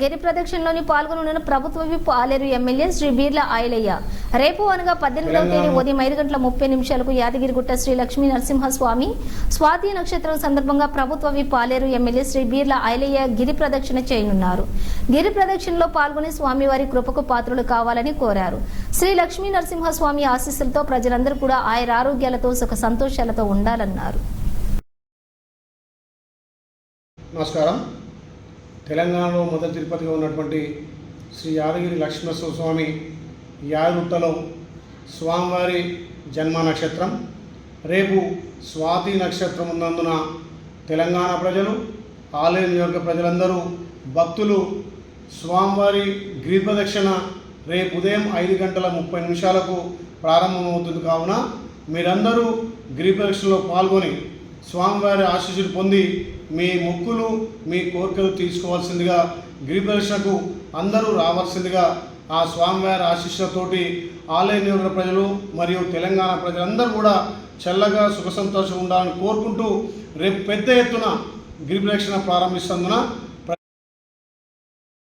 గిరి ప్రదక్షిణలోని పాల్గొనున్న ప్రభుత్వ విప్ ఆలేరు ఎమ్మెల్యే శ్రీ బీర్ల ఆయలయ్య. రేపు అనగా పద్దెనిమిదవ తేదీ ఉదయం ఐదు గంటల ముప్పై నిమిషాలకు యాదగిరిగుట్ట శ్రీ లక్ష్మీ నరసింహస్వామి స్వాతి నక్షత్రం సందర్భంగా ప్రభుత్వ విప్ ఆలేరు ఎమ్మెల్యే శ్రీ బీర్ల ఆయలయ్య గిరి ప్రదక్షిణ చేయనున్నారు. గిరి ప్రదక్షిణలో పాల్గొని స్వామివారి కృపకు పాత్రులు కావాలని కోరారు. శ్రీ లక్ష్మీ నరసింహస్వామి ఆశీస్సులతో ప్రజలందరూ కూడా ఆయన ఆరోగ్యాలతో సుఖ సంతోషాలతో ఉండాలన్నారు. నమస్కారం. తెలంగాణలో మొదటి తిరుపతిగా ఉన్నటువంటి శ్రీ యాదగిరి లక్ష్మణస్వామి స్వామి యాదగుట్టలో స్వామివారి జన్మ నక్షత్రం. రేపు స్వాతి నక్షత్రం ఉన్నందున తెలంగాణ ప్రజలు ఆలయ నియోజక ప్రజలందరూ భక్తులు స్వామివారి గిరి ప్రదక్షిణ రేపు ఉదయం ఐదు గంటల ముప్పై నిమిషాలకు ప్రారంభమవుతుంది. కావున మీరందరూ గిరి పాల్గొని స్వామివారి ఆశీస్సులు పొంది మీ మొక్కులు మీ కోరికలు తీసుకోవాల్సిందిగా గిరి అందరూ రావాల్సిందిగా ఆ స్వామివారి ఆశీస్సులతోటి ఆలయ నియోజక ప్రజలు మరియు తెలంగాణ ప్రజలందరూ కూడా చల్లగా సుఖ సంతోషం ఉండాలని కోరుకుంటూ రేపు పెద్ద ఎత్తున గిరి ప్రారంభిస్తున్నందున